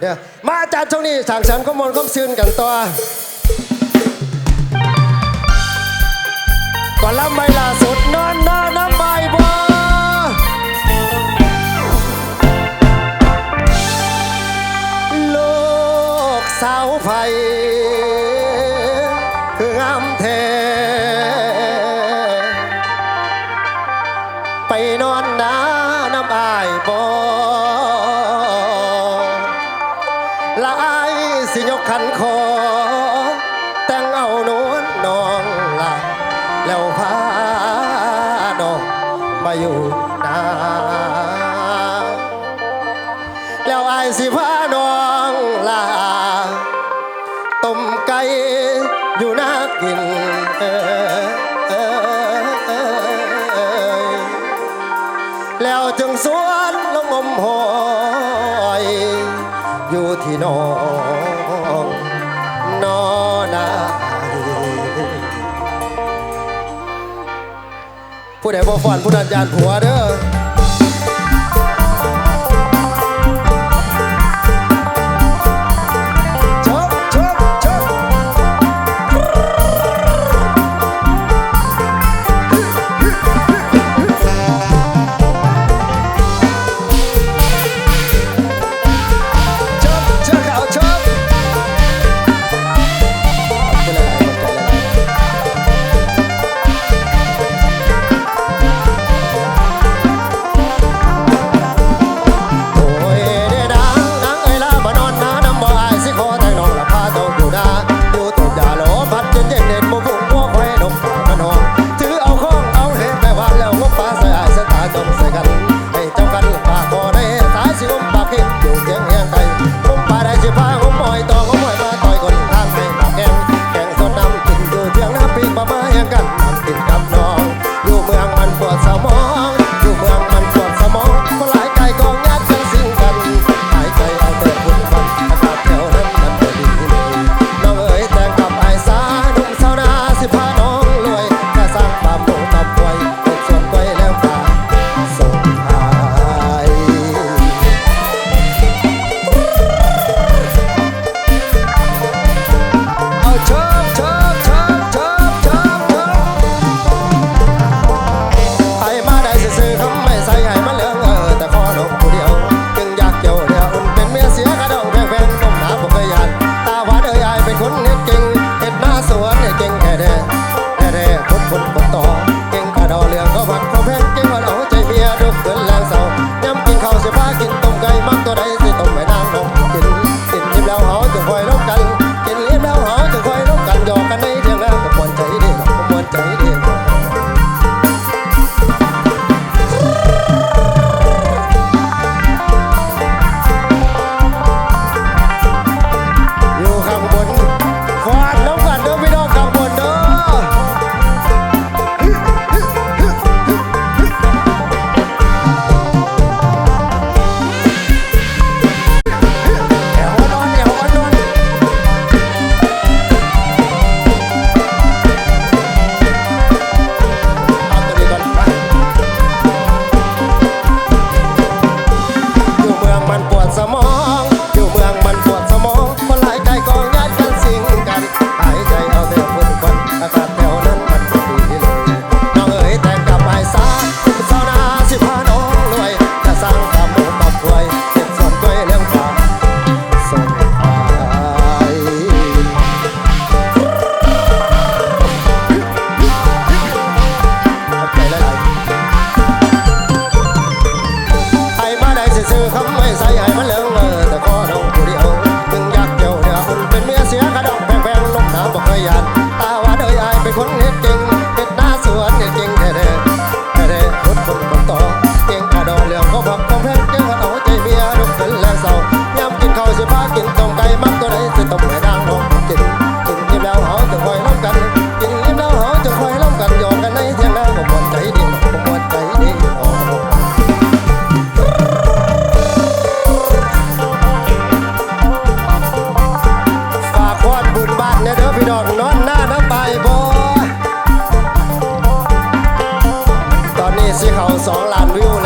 เดี๋ยวมาอาจารย์ช่วงนี้สั่งสรรค์ข้อมูลข้อมซื่นกันตัวก่อนลำไม่ล่าสุดนอนนอนน้ำใบบัว ขันคอ แต่งเอานวลนองละแล้วพาน้องมาอยู่นาแล้วไอายสิพาน้องลาต้มไก่อยู่นากินเออแล้วจึงสวนลงอมหอยอยู่ที่นอง ผู้ใดบ่ฝันผู้นั้นยานผัวเด้อ Làm 用